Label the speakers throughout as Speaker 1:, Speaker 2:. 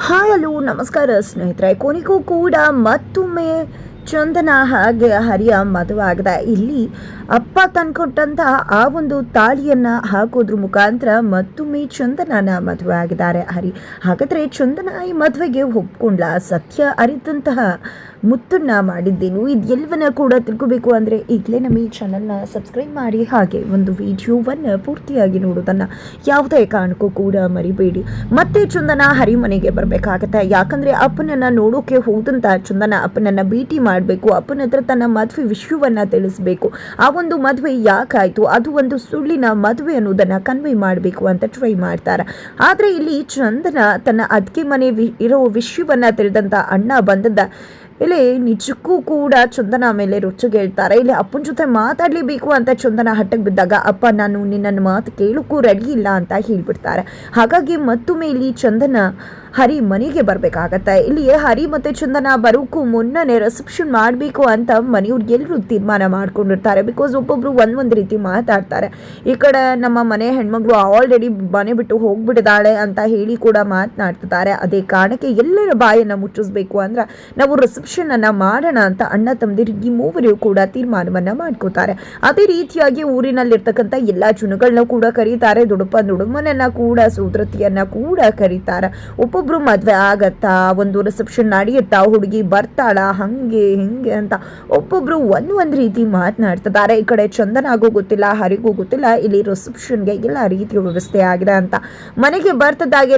Speaker 1: Hi hello ನಮಸ್ಕಾರ ಸ್ನೇಹಿತರೆ. ಕೊನೆಗೂ ಕೂಡ ಮತ್ತೊಮ್ಮೆ ಚಂದನ ಹಾಗೆ ಹರಿಯ ಮದುವೆ ಇಲ್ಲಿ ಅಪ್ಪ ತಂದ್ಕೊಟ್ಟಂತ ಆ ಒಂದು ತಾಳಿಯನ್ನ ಹಾಕೋದ್ರ ಮುಖಾಂತರ ಮತ್ತೊಮ್ಮೆ ಚಂದನನ ಮದುವೆ ಆಗಿದ್ದಾರೆ. ಹರಿ, ಹಾಗಾದ್ರೆ ಚಂದನ ಈ ಮದುವೆಗೆ ಒಪ್ಕೊಂಡ್ಲ? ಸತ್ಯ ಅರಿತಂತಹ ಮುತ್ತನ್ನ ಮಾಡಿದ್ದೇನು? ಇದೆಲ್ಲವನ್ನ ಕೂಡ ತಿಳ್ಕೋಬೇಕು ಅಂದ್ರೆ ಈಗಲೇ ನಮ್ಮ ಈ ಚಾನಲ್ನ ಸಬ್ಸ್ಕ್ರೈಬ್ ಮಾಡಿ, ಹಾಗೆ ಒಂದು ವಿಡಿಯೋವನ್ನು ಪೂರ್ತಿಯಾಗಿ ನೋಡೋದನ್ನ ಯಾವುದೇ ಕಾರಣಕ್ಕೂ ಕೂಡ ಮರಿಬೇಡಿ. ಮತ್ತೆ ಚಂದನ ಹರಿ ಮನೆಗೆ ಬರಬೇಕಾಗತ್ತೆ. ಯಾಕಂದ್ರೆ ಅಪ್ಪನನ್ನ ನೋಡೋಕೆ ಹೋದಂತ ಚಂದನ ಅಪ್ಪನನ್ನ ಭೇಟಿ ಮಾಡಬೇಕು. ಅಪ್ಪನ ಹತ್ರ ತನ್ನ ಮದುವೆ ವಿಷಯವನ್ನ ತಿಳಿಸ್ಬೇಕು. ಆ ಒಂದು ಮದುವೆ ಯಾಕಾಯಿತು? ಅದು ಒಂದು ಸುಳ್ಳಿನ ಮದುವೆ ಅನ್ನೋದನ್ನ ಕನ್ವೆ ಮಾಡಬೇಕು ಅಂತ ಟ್ರೈ ಮಾಡ್ತಾರೆ. ಆದರೆ ಇಲ್ಲಿ ಚಂದನ ತನ್ನ ಅದಕ್ಕೆ ಮನೆ ಇರೋ ವಿಷಯವನ್ನ ತಿಳಿದಂತ ಅಣ್ಣ ಬಂದದ್ದ ಇಲ್ಲಿ ನಿಜಕ್ಕೂ ಕೂಡ ಚಂದನ ಮೇಲೆ ರುಚಿಗೇಳ್ತಾರೆ ಇಲ್ಲಿ ಅಪ್ಪನ ಜೊತೆ ಮಾತಾಡ್ಲೇಬೇಕು ಅಂತ ಚಂದನ ಹಟ್ಟಕ್ಕೆ ಬಿದ್ದಾಗ, ಅಪ್ಪ, ನಾನು ನಿನ್ನನ್ನು ಮಾತು ಕೇಳೋಕ್ಕೂ ರೆಡಿ ಇಲ್ಲ ಅಂತ ಹೇಳ್ಬಿಡ್ತಾರೆ. ಹಾಗಾಗಿ ಮತ್ತೊಮ್ಮೆ ಇಲ್ಲಿ ಚಂದನ ಹರಿ ಮನೆಗೆ ಬರಬೇಕಾಗತ್ತೆ. ಇಲ್ಲಿ ಹರಿ ಮತ್ತು ಚಂದನ ಬರೋಕ್ಕೂ ಮುನ್ನನೇ ರಿಸೆಪ್ಷನ್ ಮಾಡಬೇಕು ಅಂತ ಮನೆಯವ್ರು ಎಲ್ಲರೂ ತೀರ್ಮಾನ ಮಾಡ್ಕೊಂಡಿರ್ತಾರೆ. ಬಿಕಾಸ್ ಒಬ್ಬೊಬ್ರು ಒಂದೊಂದು ರೀತಿ ಮಾತಾಡ್ತಾರೆ. ಈ ಕಡೆ ನಮ್ಮ ಮನೆ ಹೆಣ್ಮಗಳು ಆಲ್ರೆಡಿ ಮನೆ ಬಿಟ್ಟು ಹೋಗ್ಬಿಟ್ಟಿದ್ದಾಳೆ ಅಂತ ಹೇಳಿ ಕೂಡ ಮಾತನಾಡ್ತಿದ್ದಾರೆ. ಅದೇ ಕಾರಣಕ್ಕೆ ಎಲ್ಲರ ಬಾಯನ್ನು ಮುಚ್ಚಿಸ್ಬೇಕು ಅಂದ್ರೆ ನಾವು ರಿಸೆಪ್ಷನ್ ಅನ್ನ ಮಾಡೋಣ ಅಂತ ಅಣ್ಣ ತಮ್ಮದಿರು ಈ ಮೂವರು ಕೂಡ ತೀರ್ಮಾನವನ್ನ ಮಾಡ್ಕೋತಾರೆ. ಅದೇ ರೀತಿಯಾಗಿ ಊರಿನಲ್ಲಿರ್ತಕ್ಕಂಥ ಎಲ್ಲಾ ಜನಗಳನ್ನ ಕೂಡ ಕರೀತಾರೆ. ದುಡುಪ ದುಡುಮನನ್ನ ಕೂಡ ಸೋದರತಿಯನ್ನ ಕೂಡ ಕರೀತಾರೆ. ಒಬ್ಬೊಬ್ರು ಮದ್ವೆ ಆಗತ್ತಾ, ಒಂದು ರಿಸೆಪ್ಷನ್ ನಡೆಯುತ್ತಾ, ಹುಡುಗಿ ಬರ್ತಾಳ, ಹಂಗೆ ಹಿಂಗೆ ಅಂತ ಒಬ್ಬೊಬ್ರು ಒಂದ್ ಒಂದ್ ರೀತಿ ಮಾತನಾಡ್ತಿದ್ದಾರೆ. ಈ ಕಡೆ ಚಂದನಾಗೂ ಗೊತ್ತಿಲ್ಲ, ಹರಿಗೂ ಗೊತ್ತಿಲ್ಲ, ಇಲ್ಲಿ ರಿಸೆಪ್ಷನ್ಗೆ ಎಲ್ಲ ರೀತಿಯ ವ್ಯವಸ್ಥೆ ಆಗಿದೆ ಅಂತ. ಮನೆಗೆ ಬರ್ತದಾಗೆ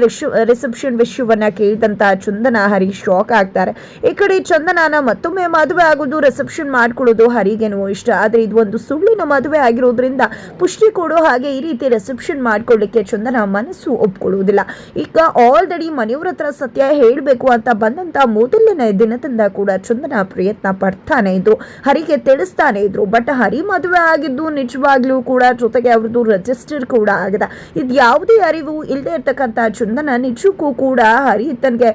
Speaker 1: ರಿಸೆಪ್ಷನ್ ವಿಷಯವನ್ನ ಕೇಳಿದಂತ ಚಂದನ, ಹರಿ ಶಾಕ್ ಆಗ್ತಾರೆ. ಈ ಕಡೆ ಚಂದನನ ಮತ್ತೊಮ್ಮೆ ಮದುವೆ ಆಗೋದು ರಿಸೆಪ್ಷನ್ ಮಾಡ್ಕೊಳ್ಳೋದು ಹರಿಗೇನೋ ಇಷ್ಟ. ಆದರೆ ಇದು ಒಂದು ಸುಳ್ಳಿನ ಮದುವೆ ಆಗಿರೋದ್ರಿಂದ ಪುಷ್ಟಿ ಕೊಡೋ ಹಾಗೆ ಈ ರೀತಿ ರಿಸೆಪ್ಷನ್ ಮಾಡ್ಕೊಳ್ಳಿಕ್ಕೆ ಚಂದನ ಮನಸ್ಸು ಒಪ್ಕೊಳ್ಳುವುದಿಲ್ಲ. ಈಗ ಆಲ್ರೆಡಿ ಮನೆಯವ್ರ ಹತ್ರ ಸತ್ಯ ಹೇಳಬೇಕು ಅಂತ ಬಂದಂತ ಮೊದಲನೇ ದಿನದಿಂದ ಕೂಡ ಚಂದನ ಪ್ರಯತ್ನ ಪಡ್ತಾನೆ ಇದ್ರು. ಹರಿಗೆ ತಿಳಿಸ್ತಾನೆ ಇದ್ರು. ಬಟ್ ಹರಿ ಮದುವೆ ಆಗಿದ್ದು ನಿಜವಾಗ್ಲೂ ಕೂಡ ಜೊತೆಗೆ ಅವ್ರದ್ದು ರಿಜಿಸ್ಟರ್ ಕೂಡ ಆಗಿದೆ. ಇದು ಯಾವುದೇ ಅರಿವು ಇಲ್ಲದೆ ಇರ್ತಕ್ಕಂಥ ಚಂದನ ನಿಜಕ್ಕೂ ಕೂಡ ಹರಿ ತನಗೆ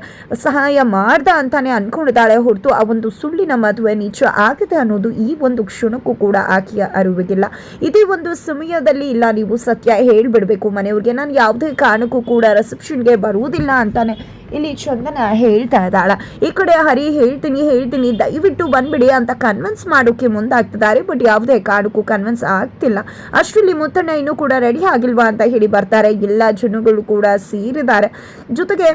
Speaker 1: ಸಹಾಯ ಮಾಡ್ದ ಅಂತಾನೆ ಅನ್ಕೊಂಡಿದ್ದಾಳೆ. ಹೊರತು ಆ ಒಂದು ಸುಳ್ಳಿನ ಮದುವೆ ನಿಜ ಆಗಿದೆ ಅನ್ನೋದು ಈ ಒಂದು ಕ್ಷಣಕ್ಕೂ ಕೂಡ ಆಕೆಯ ಅರಿವಿಗಿಲ್ಲ. ಇದೇ ಒಂದು ಸಮಯದಲ್ಲಿ ಇಲ್ಲ, ನೀವು ಸತ್ಯ ಹೇಳ್ಬಿಡ್ಬೇಕು ಮನೆಯವ್ರಿಗೆ. ನಾನು ಯಾವುದೇ ಕಾರಣಕ್ಕೂ ಕೂಡ ರಿಸೆಪ್ಷನ್ಗೆ ಬರುವುದಿಲ್ಲ ಅಂತಾನೆ ಇಲ್ಲಿ ಚಂದನ ಹೇಳ್ತಾ ಇದ್ದಾಳ. ಈ ಕಡೆ ಹರಿ, ಹೇಳ್ತೀನಿ ಹೇಳ್ತೀನಿ, ದಯವಿಟ್ಟು ಬಂದ್ಬಿಡಿ ಅಂತ ಕನ್ವಿನ್ಸ್ ಮಾಡೋಕೆ ಮುಂದಾಗ್ತಿದ್ದಾರೆ. ಬಟ್ ಯಾವುದೇ ಕಾರಣಕ್ಕೂ ಕನ್ವಿನ್ಸ್ ಆಗ್ತಿಲ್ಲ. ಅಷ್ಟರಲ್ಲಿ ಮುತ್ತಣ್ಣ ಇನ್ನೂ ಕೂಡ ರೆಡಿ ಆಗಿಲ್ವಾ ಅಂತ ಹೇಳಿ ಬರ್ತಾರೆ. ಎಲ್ಲ ಜನಗಳು ಕೂಡ ಸೇರಿದ್ದಾರೆ. ಜೊತೆಗೆ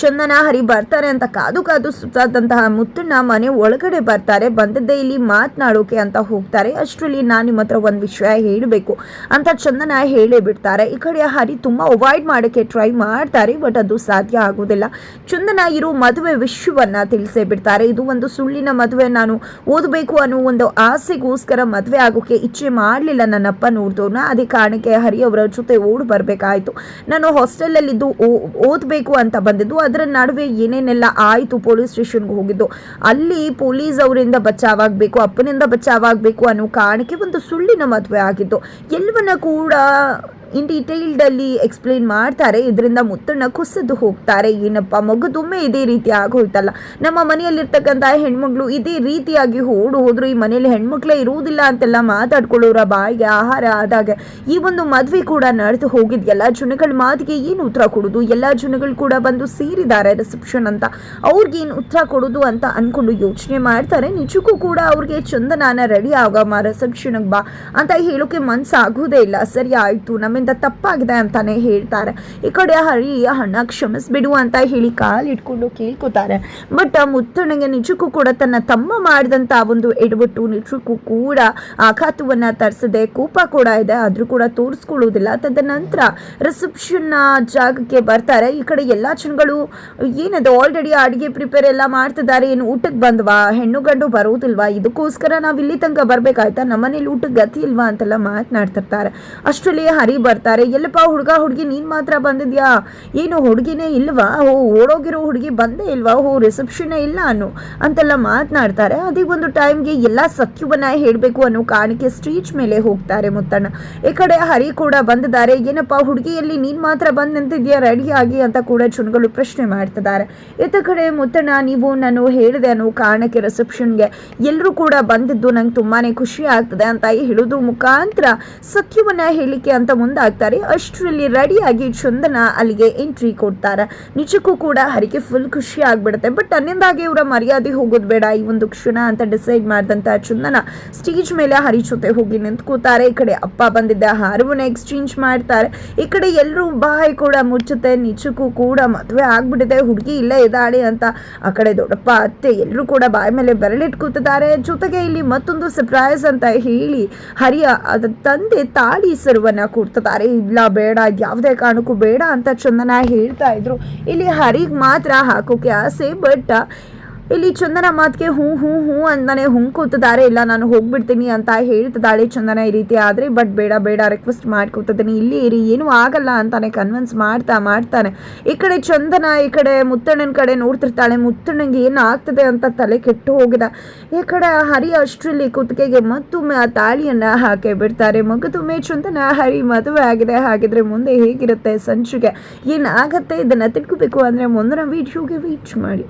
Speaker 1: ಚಂದನ ಹರಿ ಬರ್ತಾರೆ ಅಂತ ಕಾದು ಕಾದು ಸುತ್ತಾದಂತಹ ಮುತ್ತಣ್ಣ ಮನೆ ಒಳಗಡೆ ಬರ್ತಾರೆ. ಬಂದದ್ದೇ ಇಲ್ಲಿ ಮಾತನಾಡೋಕೆ ಅಂತ ಹೋಗ್ತಾರೆ. ಅಷ್ಟರಲ್ಲಿ ನಾನು ನಿಮ್ಮ ಹತ್ರ ಒಂದು ವಿಷಯ ಹೇಳಬೇಕು ಅಂತ ಚಂದನ ಹೇಳೇ ಬಿಡ್ತಾರೆ. ಈ ಕಡೆ ಹರಿ ತುಂಬ ಅವಾಯ್ಡ್ ಮಾಡೋಕ್ಕೆ ಟ್ರೈ ಮಾಡ್ತಾರೆ ಬಟ್ ಅದು ಸಾಧ್ಯ ಆಗೋದಿಲ್ಲ. ಚಂದನ ಇರೋ ಮದುವೆ ವಿಷಯವನ್ನು ತಿಳಿಸೇ ಬಿಡ್ತಾರೆ. ಇದು ಒಂದು ಸುಳ್ಳಿನ ಮದುವೆ, ನಾನು ಓದಬೇಕು ಅನ್ನೋ ಒಂದು ಆಸೆಗೋಸ್ಕರ ಮದುವೆ ಆಗೋಕೆ ಇಚ್ಛೆ ಮಾಡಲಿಲ್ಲ ನನ್ನಪ್ಪ ನೋಡಿದವ್ರನ್ನ ಅದೇ ಕಾರಣಕ್ಕೆ ಹರಿ ಅವರ ಜೊತೆ ಓಡ್ ಬರಬೇಕಾಯಿತು. ನಾನು ಹಾಸ್ಟೆಲಲ್ಲಿದ್ದು ಓದಬೇಕು ಅಂತ ಬಂದಿದ್ದು ಅದರ ನಡುವೆ ಏನೇನೆಲ್ಲ ಆಯಿತು ಪೊಲೀಸ್ ಸ್ಟೇಷನ್ಗೆ ಹೋಗಿದ್ದು, ಅಲ್ಲಿ ಪೊಲೀಸ್ ಅವರಿಂದ ಬಚಾವಾಗಬೇಕು, ಅಪ್ಪನಿಂದ ಬಚಾವಾಗಬೇಕು ಅನ್ನೋ ಕಾರಣಕ್ಕೆ ಒಂದು ಸುಳ್ಳಿನ ಮದುವೆ ಆಗಿದ್ದು, ಎಲ್ಲವನ್ನ ಕೂಡ ಇನ್ ಡೀಟೇಲ್ಡಲ್ಲಿ ಎಕ್ಸ್ಪ್ಲೇನ್ ಮಾಡ್ತಾರೆ. ಇದರಿಂದ ಮುತ್ತಣ್ಣ ಕುಸಿದು ಹೋಗ್ತಾರೆ. ಏನಪ್ಪ ಮಗದೊಮ್ಮೆ ಇದೇ ರೀತಿ ಆಗೋಯ್ತಲ್ಲ. ನಮ್ಮ ಮನೆಯಲ್ಲಿರ್ತಕ್ಕಂಥ ಹೆಣ್ಮಗಳು ಇದೇ ರೀತಿಯಾಗಿ ಓಡು ಹೋದ್ರು, ಈ ಮನೆಯಲ್ಲಿ ಹೆಣ್ಮಕ್ಳೇ ಇರುವುದಿಲ್ಲ ಅಂತೆಲ್ಲ ಮಾತಾಡ್ಕೊಳ್ಳೋರ ಬಾಯಿಗೆ ಆಹಾರ ಆದಾಗ ಈ ಒಂದು ಮದುವೆ ಕೂಡ ನಡೆದು ಹೋಗಿದ್. ಎಲ್ಲ ಜನಗಳ ಮಾತಿಗೆ ಏನು ಉತ್ತರ ಕೊಡೋದು? ಎಲ್ಲ ಜನಗಳು ಕೂಡ ಬಂದು ಸೇರಿದ್ದಾರೆ ರಿಸೆಪ್ಷನ್ ಅಂತ. ಅವ್ರಿಗೆ ಏನು ಉತ್ತರ ಕೊಡೋದು ಅಂತ ಅನ್ಕೊಂಡು ಯೋಚನೆ ಮಾಡ್ತಾರೆ. ನಿಜಕ್ಕೂ ಕೂಡ ಅವ್ರಿಗೆ ಚಂದನಾನ ರೆಡಿ ಆಗಮ್ಮ ರಿಸೆಪ್ಷನ್ಗೆ ಬಾ ಅಂತ ಹೇಳೋಕೆ ಮನ್ಸಾಗೋದೇ ಇಲ್ಲ. ಸರಿ, ಆಯಿತು. ನಮ್ಮಿಂದ ತಪ್ಪಾಗಿದೆ ಅಂತಾನೆ ಹೇಳ್ತಾರೆ. ಈ ಕಡೆ ಹರಿ ಹಣ ಕ್ಷಮಿಸ್ಬಿಡು ಅಂತ ಹೇಳಿ ಕಾಲು ಇಟ್ಕೊಂಡು ಕೇಳ್ಕೊತಾರೆ. ಬಟ್ ಮುತ್ತಣ್ಣಗೆ ನಿಜಕ್ಕೂ ಕೂಡ ತನ್ನ ತಮ್ಮ ಮಾಡಿದಂತ ಒಂದು ಎಡವಟ್ಟು ನಿಜಕ್ಕೂ ಕೂಡ ಆಘಾತವನ್ನ ತರಿಸದೆ ಕೋಪ ಕೂಡ ಇದೆ. ಆದ್ರೂ ಕೂಡ ತೋರಿಸ್ಕೊಳ್ಳೋದಿಲ್ಲ. ರಿಸೆಪ್ಷನ್ ಜಾಗಕ್ಕೆ ಬರ್ತಾರೆ. ಈ ಕಡೆ ಎಲ್ಲಾ ಜನಗಳು ಏನದು ಆಲ್ರೆಡಿ ಅಡಿಗೆ ಪ್ರಿಪೇರ್ ಎಲ್ಲ ಮಾಡ್ತಿದ್ದಾರೆ. ಏನು ಊಟಕ್ಕೆ ಬಂದ್ವಾ? ಹೆಣ್ಣು ಗಂಡು ಬರೋದಿಲ್ವಾ? ಇದಕ್ಕೋಸ್ಕರ ನಾವು ಇಲ್ಲಿ ತನಕ ಬರ್ಬೇಕಾಯ್ತಾ? ನಮ್ಮನೇಲಿ ಊಟಕ್ಕೆ ಗತಿ ಇಲ್ವಾ ಅಂತೆಲ್ಲ ಮಾತನಾಡ್ತಿರ್ತಾರೆ. ಅಷ್ಟರಲ್ಲಿ ಹರಿ ಬರ್ತಾರೆ. ಎಲ್ಲಪ್ಪ, ಹುಡುಗ, ಹುಡುಗಿ, ನೀನ್ ಮಾತ್ರ ಬಂದಿದ್ಯಾ? ಏನು, ಹುಡುಗಿನೇ ಇಲ್ವಾ? ಓ ಓಡೋಗಿರೋ ಹುಡುಗಿ ಬಂದೇ ಇಲ್ವಾ? ಓ ರಿಸೆಪ್ಷನ್ ಇಲ್ಲ ಅನ್ನು. ಅಂತೆಲ್ಲ ಮಾತನಾಡ್ತಾರೆ. ಅದೇ ಒಂದು ಟೈಮ್ಗೆ ಎಲ್ಲ ಸತ್ಯವನ್ನ ಹೇಳಬೇಕು ಅನ್ನೋ ಕಾರಣಕ್ಕೆ ಸ್ಟ್ರೀಚ್ ಮೇಲೆ ಹೋಗ್ತಾರೆ ಮುತ್ತಣ್ಣ. ಈ ಕಡೆ ಹರಿ ಕೂಡ ಬಂದಿದ್ದಾರೆ. ಏನಪ್ಪ, ಹುಡುಗಿಯಲ್ಲಿ ನೀನ್ ಮಾತ್ರ ಬಂದ್ ನಿಂತಿದ್ಯಾ? ರೆಡಿ ಆಗಿ ಅಂತ ಕೂಡ ಚುಣಗಳು ಪ್ರಶ್ನೆ ಮಾಡ್ತಿದ್ದಾರೆ. ಇತ್ತ ಕಡೆ ಮುತ್ತಣ್ಣ, ನೀವು ನಾನು ಹೇಳಿದೆ ಅನ್ನೋ ಕಾರಣಕ್ಕೆ ರಿಸೆಪ್ಷನ್ಗೆ ಎಲ್ಲರೂ ಕೂಡ ಬಂದಿದ್ದು ನಂಗೆ ತುಂಬಾನೇ ಖುಷಿ ಆಗ್ತದೆ ಅಂತ ಹೇಳೋದು ಮುಖಾಂತರ ಸತ್ಯವನ್ನ ಹೇಳಿಕೆ ಅಂತ ಮುಂದೆ ಆಗ್ತಾರೆ ಅಷ್ಟರಲ್ಲಿ ರೆಡಿಯಾಗಿ ಚಂದನ ಅಲ್ಲಿಗೆ ಎಂಟ್ರಿ ಕೊಡ್ತಾರೆ. ನಿಜಕ್ಕೂ ಕೂಡ ಹರಿಗೆ ಫುಲ್ ಖುಷಿ ಆಗ್ಬಿಡುತ್ತೆ. ಬಟ್ ಅನ್ನಿಂದಾಗಿ ಇವರ ಮರ್ಯಾದೆ ಹೋಗೋದು ಬೇಡ. ಈ ಒಂದು ಕ್ಷಣ ಅಂತ ಡಿಸೈಡ್ ಮಾಡಿದಂತ ಚಂದನ ಸ್ಟೇಜ್ ಮೇಲೆ ಹರಿ ಜೊತೆ ಹೋಗಿ ನಿಂತ್ಕೋತಾರೆ. ಈ ಕಡೆ ಅಪ್ಪ ಬಂದಿದ್ದ ಹಾರವನ್ನ ಎಕ್ಸ್ಚೇಂಜ್ ಮಾಡ್ತಾರೆ. ಈ ಕಡೆ ಎಲ್ಲರೂ ಬಾಯಿ ಕೂಡ ಮುಚ್ಚುತ್ತೆ. ನಿಜಕ್ಕೂ ಕೂಡ ಮದುವೆ ಆಗ್ಬಿಟ್ಟಿದೆ. ಹುಡುಗಿ ಇಲ್ಲೇ ಇದ್ದಾಳೆ ಅಂತ ಆ ಕಡೆ ದೊಡ್ಡಪ್ಪ, ಅತ್ತೆ ಎಲ್ಲರೂ ಕೂಡ ಬಾಯಿ ಮೇಲೆ ಬೆರಳಿಟ್ಟು ಕೂತಿದ್ದಾರೆ. ಜೊತೆಗೆ ಇಲ್ಲಿ ಮತ್ತೊಂದು ಸರ್ಪ್ರೈಸ್ ಅಂತ ಹೇಳಿ ಹರಿಯ ಅದ ತಂದೆ ತಾಳಿ ಸರ್ವನ್ನ ಸರುವನ್ನ ಕೊಡ್ತಿದ್ದಾರೆ ಇಲ್ಲ, ಬೇಡ, ಯಾವುದೇ ಕಾರಣಕ್ಕೂ ಬೇಡ ಅಂತ ಚಂದನ ಹೇಳ್ತಾ ಇದ್ರು. ಇಲ್ಲಿ ಹರಿಗೆ ಮಾತ್ರ ಹಾಕೋಕೆ ಆಸೆ ಬಟ್ ಇಲ್ಲಿ ಚಂದನ ಮಾತಿಗೆ ಹ್ಞೂ ಹ್ಞೂ ಹ್ಞೂ ಅಂತಾನೆ ಕೂತಿದ್ದಾರೆ ಇಲ್ಲ, ನಾನು ಹೋಗ್ಬಿಡ್ತೀನಿ ಅಂತ ಹೇಳ್ತಿದ್ದಾಳೆ ಚಂದನ ಈ ರೀತಿ. ಆದರೆ ಬಟ್ ಬೇಡ ಬೇಡ ರಿಕ್ವೆಸ್ಟ್ ಮಾಡ್ಕೊತಿದ್ದೀನಿ ಇಲ್ಲಿ ಇರಿ, ಏನೂ ಆಗಲ್ಲ ಅಂತಾನೆ ಕನ್ವಿನ್ಸ್ ಮಾಡ್ತಾ, ಮಾಡ್ತಾನೆ. ಈ ಕಡೆ ಚಂದನ, ಈ ಕಡೆ ಮುತ್ತಣ್ಣನ ಕಡೆ ನೋಡ್ತಿರ್ತಾಳೆ. ಮುತ್ತಣ್ಣಂಗೆ ಏನು ಆಗ್ತದೆ ಅಂತ ತಲೆ ಕೆಟ್ಟು ಹೋಗಿದೆ. ಈ ಕಡೆ ಹರಿ ಅಷ್ಟರಲ್ಲಿ ಕುತ್ತಿಗೆಗೆ ಮತ್ತೊಮ್ಮೆ ಆ ತಾಳಿಯನ್ನು ಹಾಕಿ ಬಿಡ್ತಾರೆ. ಮಗದೊಮ್ಮೆ ಚಂದನ ಹರಿ ಮದುವೆ ಆಗಿದೆ. ಹಾಗಿದ್ರೆ ಮುಂದೆ ಹೇಗಿರುತ್ತೆ ಸಂಚಿಗೆ ಏನಾಗುತ್ತೆ? ಇದನ್ನು ತಿಳ್ಕೋಬೇಕು ಅಂದರೆ ಮುಂದಿನ ವೀಡಿಯೋಗೆ ವೀಚ್ ಮಾಡಿ.